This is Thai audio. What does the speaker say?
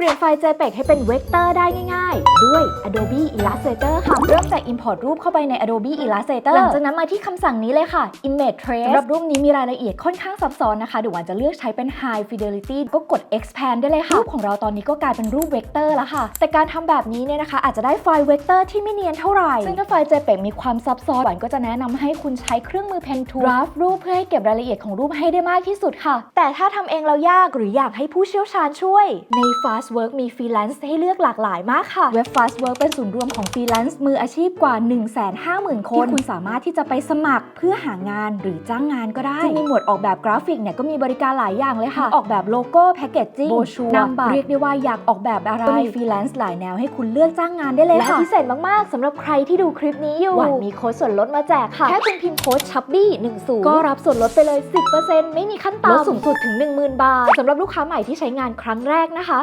เปลี่ยนไฟล์ JPEG ให้เป็นเวกเตอร์ได้ง่ายๆ ด้วย Adobe Illustrator ค่ะ เริ่มจาก Import รูปเข้าไปใน Adobe Illustrator หลังจากนั้นมาที่คำสั่งนี้เลยค่ะ Image Trace สำหรับรูปนี้มีรายละเอียดค่อนข้างซับซ้อนนะคะเดี๋ยววันจะเลือกใช้เป็น High Fidelity ก็กด Expand ได้เลยค่ะ รูปของเราตอนนี้ก็กลายเป็นรูปเวกเตอร์แล้วค่ะ แต่การทำแบบนี้เนี่ยนะคะ อาจจะได้ไฟล์เวกเตอร์ที่ไม่เนียนเท่าไหร่ ซึ่งถ้าไฟล์ JPEG มีความซับซ้อนวันก็จะแนะนำให้คุณใช้เครื่องมือ Pen Tool draft รูปเพื่อให้เก็บรายละเอียดของรูปให้ได้มากที่สุดค่ะ แต่ถ้าทำเองแล้วยากหรืออยากให้ผู้เชี่ยวชาญช่วยใน Fast Work มี Freelance ให้เลือกหลากหลายมากค่ะ เว็บ Fast Work เป็นศูนย์รวมของ Freelance มืออาชีพกว่า 150,000 คน ที่คุณสามารถที่จะไปสมัครเพื่อหางานหรือจ้างงานก็ได้ซึ่งในหมวดออกแบบกราฟิกเนี่ยก็มีบริการหลายอย่างเลยค่ะ ออกแบบโลโก้แพคเกจจิ้งโบชัวนำบัตรเรียกได้ว่าอยากออกแบบอะไรก็มี Freelance หลายแนวให้คุณเลือกจ้างงานได้เลยค่ะและพิเศษมากๆสำหรับใครที่ดูคลิปนี้อยู่หวันมีโค้ดส่วนลดมาแจกค่ะแค่คุณพิมพ์โค้ดชับบี้10ก็รับส่วนลดไปเลย 10%ไม่มีขั้นต่ำลดสูงสุดถึง 10,000 บาทสำหรับลูกค้าใหม่ที่ใช้งานครั้งแรกนะคะ